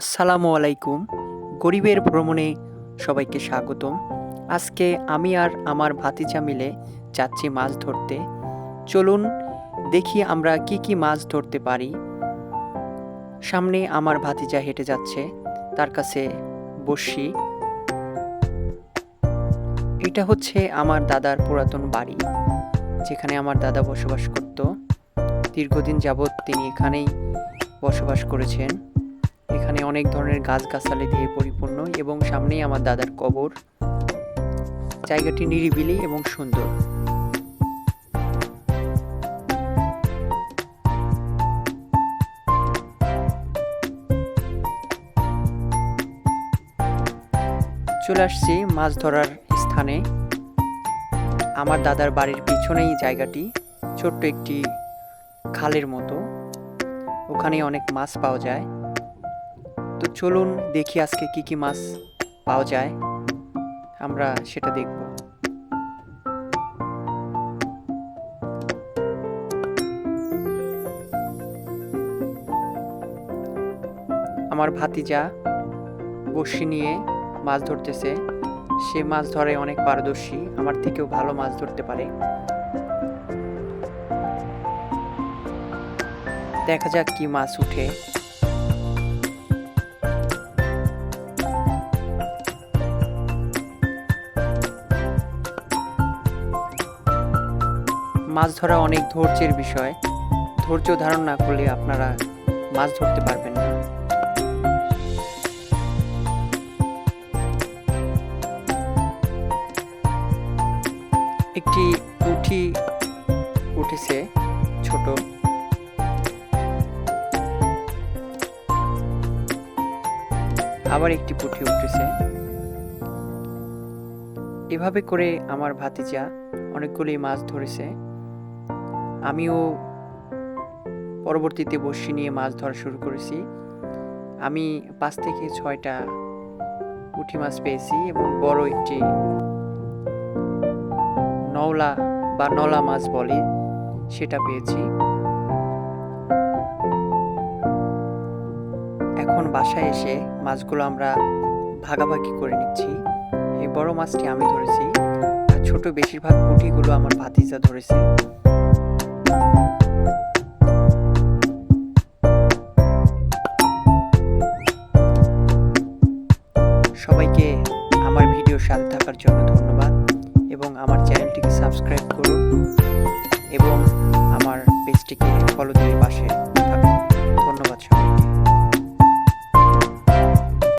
আসসালামু আলাইকুম। গরিবের ভ্রমণে সবাইকে স্বাগতম। আজকে আমি আর আমার ভাতিজা মিলে যাচ্ছি মাছ ধরতে। চলুন দেখি আমরা কি কি মাছ ধরতে পারি। সামনে আমার ভাতিজা হেঁটে যাচ্ছে, তার কাছে বসি। এটা হচ্ছে আমার দাদার পুরাতন বাড়ি, যেখানে আমার দাদা বসবাস করত। দীর্ঘদিন যাবৎ তিনি এখানেই বসবাস করেছেন। এখানে অনেক ধরনের গাছগাছালি দিয়ে পরিপূর্ণ এবং সামনেই আমার দাদার কবর। জায়গাটি নিরিবিলি এবং সুন্দর। চলে আসছি মাছ ধরার স্থানে। আমার দাদার বাড়ির পিছনেই জায়গাটি, ছোট্ট একটি খালের মতো। ওখানে অনেক মাছ পাওয়া যায়। তো চলুন দেখি আজকে কি কি মাছ পাওয়া যায়। আমরা সেটা দেখব। আমার ভাতিজা বড়শি নিয়ে মাছ ধরতেছে। সে মাছ ধরে অনেক পারদর্শী, আমার থেকেও ভালো মাছ ধরতে পারে। দেখা যাক কি মাছ উঠে। মাছ ধরা অনেক ধৈর্যের বিষয়। ধৈর্য ধারণ না করলে আপনারা মাছ ধরতে পারবেন না। একটি পুঁটি উঠেছে ছোট। আবার একটি পুঁটি উঠেছে। এভাবে করে আমার ভাতিজা অনেকগুলি মাছ ধরেছে। আমিও পরবর্তীতে বসি নিয়ে মাছ ধরা শুরু করেছি। আমি পাঁচ থেকে ছয়টা পুঁটি মাছ পেয়েছি এবং বড় একটি নওলা বা নলা মাছ বলে সেটা পেয়েছি। এখন বাসায় এসে মাছগুলো আমরা ভাগাভাগি করে নিচ্ছি। এই বড় মাছটি আমি ধরেছি আর ছোট বেশিরভাগ পুঁটিগুলো আমার ভাতিজা ধরেছে। সাথে থাকার জন্য ধন্যবাদ। এবং আমার চ্যানেলটিকে সাবস্ক্রাইব করুন এবং আমার পেজটিকে ফলো দিয়ে পাশে থাকুন। ধন্যবাদ সবাই